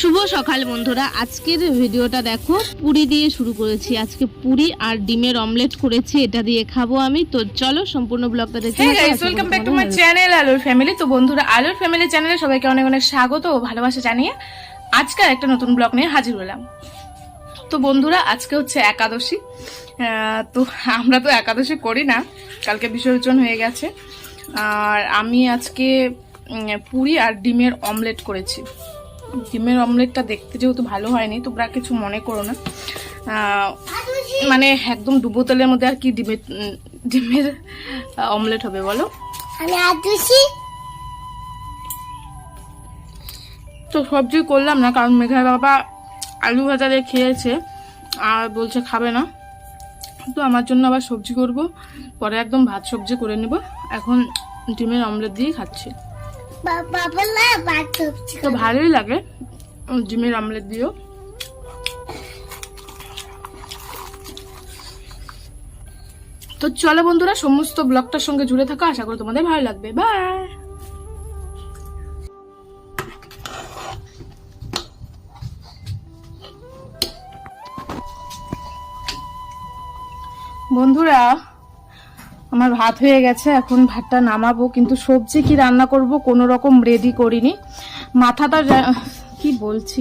শুভ সকাল বন্ধুরা। আজকের ভিডিওটা দেখো পুরি দিয়ে শুরু করেছি। আজকে পুরি আর ডিমের অমলেট করেছি এটা দিয়ে খাব আমি। তো চলো সম্পূর্ণ ব্লগটা দেখে হ্যাঁ guys welcome back to my channel আলোর ফ্যামিলি তো বন্ধুরা আলোর ফ্যামিলি চ্যানেলে সবাইকে অনেক অনেক স্বাগত ও ভালোবাসা জানিয়ে আজকে একটা নতুন ব্লগ নিয়ে হাজির হলাম। তো বন্ধুরা আজকে হচ্ছে একাদশী। তো আমরা তো একাদশী করি না কালকে বিসর্জন হয়ে গেছে। আর আমি আজকে পুরি আর ডিমের অমলেট করেছি। ডিমের অমলেটটা দেখতে যেহেতু ভালো হয়নি তোমরা কিছু মনে করো না। মানে একদম ডুবো তেলের মধ্যে আর কি ডিমের ডিমের অমলেট হবে বলো। আমি তো সবজি করলাম না কারণ মেঘার বাবা আলু ভাজা দিয়ে খেয়েছে আর বলছে খাবে না। তো আমার জন্য আবার সবজি করব পরে একদম ভাত সবজি করে নেব। এখন ডিমের অমলেট দিয়ে খাচ্ছি। তো ভালোই লাগে। ডিমের অমলেট দিয়েও তো চলো বন্ধুরা, সমস্ত ব্লগটার সঙ্গে জুড়ে থাকো। আশা করি তোমাদের ভালো লাগবে। বাই। বন্ধুরা আমার ভাত হয়ে গেছে, এখন ভাতটা নামাবো, কিন্তু সবজি কি রান্না করব কোনো রকম রেডি করিনি। মাথাটা কি বলছি?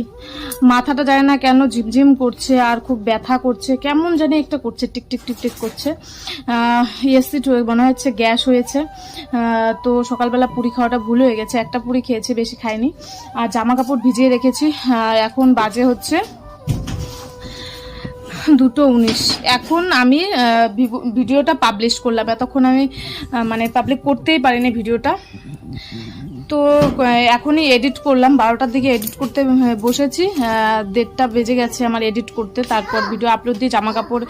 মাথাটা যায় না কেন, ঝিমঝিম করছে আর খুব ব্যথা করছে, কেমন জানি একটা করছে, টিক টিক টিক টিক করছে। এসিড হয়ে মনে হচ্ছে গ্যাস হয়েছে। তো সকালবেলা পুরি খাওয়াটা ভুল হয়ে গেছে, একটা পুরি খেয়েছে, বেশি খাইনি। আর জামা কাপড় ভিজিয়ে রেখেছি এখন বাজে হচ্ছে দুটো উনিশ। এখন আমি ভিডিওটা পাবলিশ করলাম। এতক্ষণ আমি মানে পাবলিক করতেই পারিনি ভিডিওটা। তো এখনই এডিট করলাম। বারোটার দিকে এডিট করতে বসেছি। দেড়টা বেজে গেছে আমার এডিট করতে। তারপর ভিডিও আপলোড দিয়ে জামা কাপড়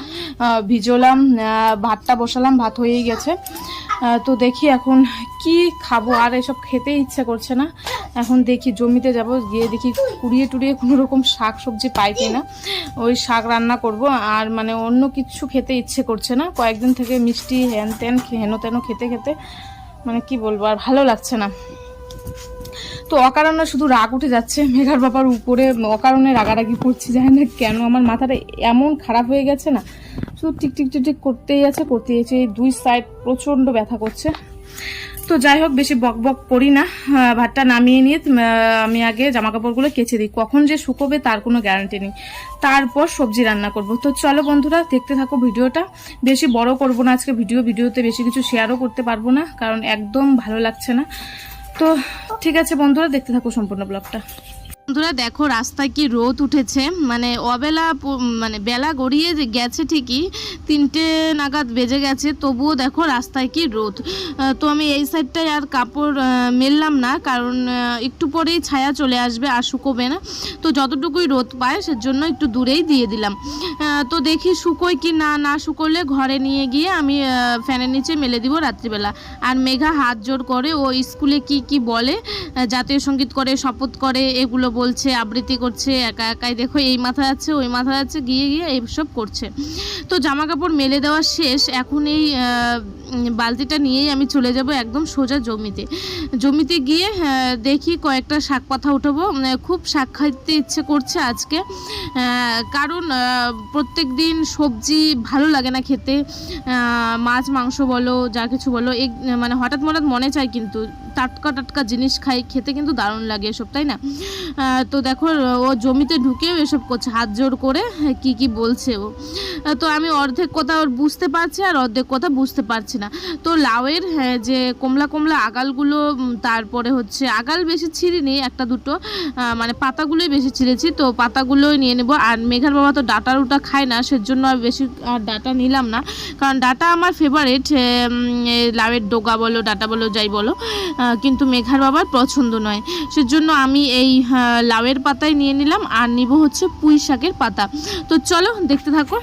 ভিজোলাম। ভাতটা বসালাম। ভাত হয়েই গেছে। তো দেখি এখন কি খাব। আর এসব খেতে ইচ্ছে করছে না। এখন দেখি জমিতে যাব। গিয়ে দেখি কুড়িয়ে টুড়িয়ে কোনো রকম শাক সবজি পাই কিনা। ওই শাক রান্না করব। আর মানে অন্য কিছু খেতে ইচ্ছে করছে না। কয়েকদিন থেকে মিষ্টি হ্যান ত্যান হেন তেন খেতে খেতে মানে কি বলব? আর ভালো লাগছে না। তো অকারণে শুধু রাগ উঠে যাচ্ছে মেঘার বাবার উপরে, অকারণে রাগারাগি করছি, জানি না কেন, আমার মাথাটা এমন খারাপ হয়ে গেছে না, শুধু টিক টিক টিক করতেই আছে করতেই আছে, এই দুই সাইড প্রচণ্ড ব্যথা করছে। তো যাই হোক, বেশি বক বক করি না ভাতটা নামিয়ে নিয়ে আমি আগে জামা কাপড়গুলো কেচে দিই, কখন যে শুকোবে তার কোনো গ্যারান্টি নেই। তারপর সবজি রান্না করব। তো চলো বন্ধুরা, দেখতে থাকো ভিডিওটা। বেশি বড় করব না আজকে ভিডিও, ভিডিওতে বেশি কিছু শেয়ারও করতে পারব না, কারণ একদম ভালো লাগছে না। তো ঠিক আছে বন্ধুরা দেখতে থাকো সম্পূর্ণ ব্লগটা। বন্ধুরা, দেখো রাস্তায় কি রোদ উঠেছে। মানে অবেলা মানে বেলা গড়িয়ে গেছে ঠিকই, তিনটে নাগাদ বেজে গেছে, তবুও দেখো রাস্তায় কি রোদ। তো আমি এই সাইডটায় আর কাপড় মেললাম না, কারণ একটু পরেই ছায়া চলে আসবে আর শুকোবে না। তো যতটুকুই রোদ পায়, সেজন্য একটু দূরেই দিয়ে দিলাম। তো দেখি শুকোয় কি না না শুকোলে ঘরে নিয়ে গিয়ে আমি ফ্যানের নিচে মেলে দিব রাত্রিবেলা। আর মেঘা হাত জোর করে, ও স্কুলে কি কি বলে জাতীয় সংগীত করে, শপথ করে, এগুলো বলছে, আবৃত্তি করছে, একা একাই দেখো এই মাথা যাচ্ছে ওই মাথা যাচ্ছে গিয়ে গিয়ে এইসব করছে। তো জামা কাপড় মেলে দেওয়া শেষ, এখন এই বালতিটা নিয়েই আমি চলে যাব একদম সোজা জমিতে। জমিতে গিয়ে দেখি কয়েকটা শাক পাতা উঠাবো। খুব শাক খাইতে ইচ্ছে করছে আজকে। কারণ প্রত্যেক দিন সবজি ভালো লাগে না খেতে। মাছ, মাংস বলো, যা কিছু বলো এই মানে হঠাৎ হঠাৎ মনে চায় কিন্তু, টাটকা টাটকা জিনিস খাই, খেতে কিন্তু দারুণ লাগে এসব, তাই না? তো দেখো ও জমিতে ঢুকেও এসব করছে হাত জোর করে কি কি বলছে ও। তো আমি অর্ধেক কথা ওর বুঝতে পারছি আর অর্ধেক কথা বুঝতে পারছি না। তো লাউয়ের হ্যাঁ, যে কমলা কমলা আগালগুলো তারপরে হচ্ছে আগাল বেশি ছিঁড়িনি একটা দুটো মানে পাতাগুলোই বেশি ছিঁড়েছি তো পাতাগুলোই নিয়ে নেব। আর মেঘার বাবা তো ডাটা রুটা খায় না সেজন্য আর বেশি আর ডাটা নিলাম না। কারণ ডাটা আমার ফেভারেট লাউয়ের ডোগা বলো ডাটা বলো যাই বলো কিন্তু মেঘার বাবার পছন্দ নয়। সেজন্য আমি এই আহ, লাউয়ের পাতাই নিয়ে নিলাম আর নিব হচ্ছে পুঁই শাকের পাতা। তো চলো দেখতে থাকো।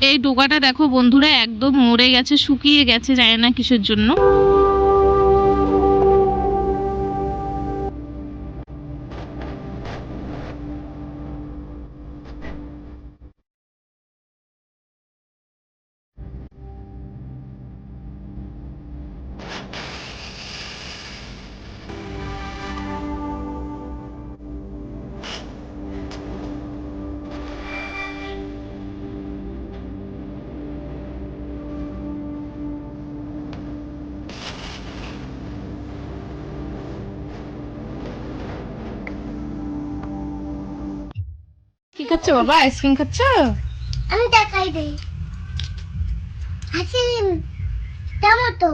এই ডোকাটা দেখো বন্ধুরা একদম মরে গেছে শুকিয়ে গেছে জানি না কিসের জন্য। খাচ্ছ বাবা? আইসক্রিম খাচ্ছ? আমি দেখাই দেই। হাসিম কেমন তো।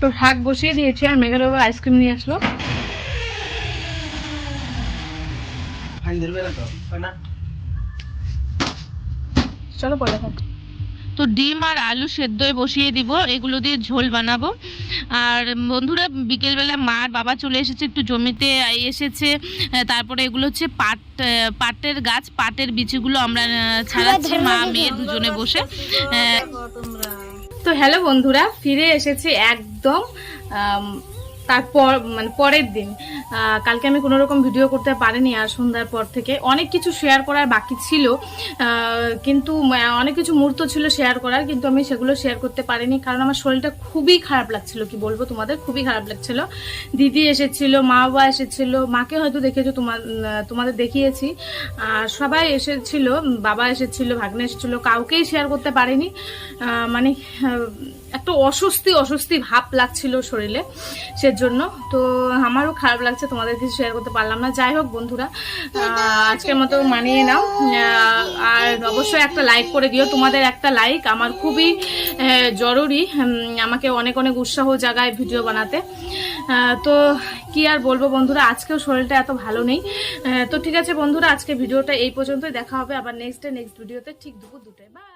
তো শাক বসিয়ে দিয়েছি আর মেঘার বাবা আইসক্রিম নিয়ে আসলো। চলো পরে থাক তো ডিম আর আলু সেদ্ধই বসিয়ে দিব, এগুলো দিয়ে ঝোল বানাবো। আর বন্ধুরা, বিকেলবেলা মা আর বাবা চলে এসেছে, একটু জমিতে এসেছে। তারপরে এগুলো হচ্ছে পাট পাটের গাছ, পাটের বিচিগুলো আমরা ছাড়াচ্ছি মা, মেয়ে দুজনে বসে। তো হ্যালো বন্ধুরা, ফিরে এসেছি একদম তারপর মানে পরের দিন কালকে আমি কোনো রকম ভিডিও করতে পারিনি আর সন্ধ্যার পর থেকে। অনেক কিছু শেয়ার করার বাকি ছিল কিন্তু অনেক কিছু মুহূর্ত ছিল শেয়ার করার, কিন্তু আমি সেগুলো শেয়ার করতে পারিনি কারণ আমার শরীরটা খুবই খারাপ লাগছিল। কি বলব তোমাদের? খুবই খারাপ লাগছিল। দিদি এসেছিল, মা বাবা এসেছিল, মাকে হয়তো দেখেছ তোমার তোমাদের দেখিয়েছি। আর সবাই এসেছিল, বাবা এসেছিল, ভাগ্নে এসেছিল, কাউকেই শেয়ার করতে পারিনি। মানে একটু অস্বস্তি অস্বস্তি ভাব লাগছিল শরীরে সেজন্য। তো আমারও খারাপ লাগছে, তোমাদের কিছু শেয়ার করতে পারলাম না। যাই হোক বন্ধুরা আজকের মতো মানিয়ে নাও। আর অবশ্যই একটা লাইক করে দিও। তোমাদের একটা লাইক আমার খুবই জরুরি। আমাকে অনেক অনেক উৎসাহ জাগায় ভিডিও বানাতে। তো কি আর বলব বন্ধুরা, আজকেও শরীরটা এত ভালো নেই। তো ঠিক আছে বন্ধুরা, আজকে ভিডিওটা এই পর্যন্তই। দেখা হবে আবার নেক্সট ডে নেক্সট ভিডিওতে ঠিক দুপুর দুটোয়। বাই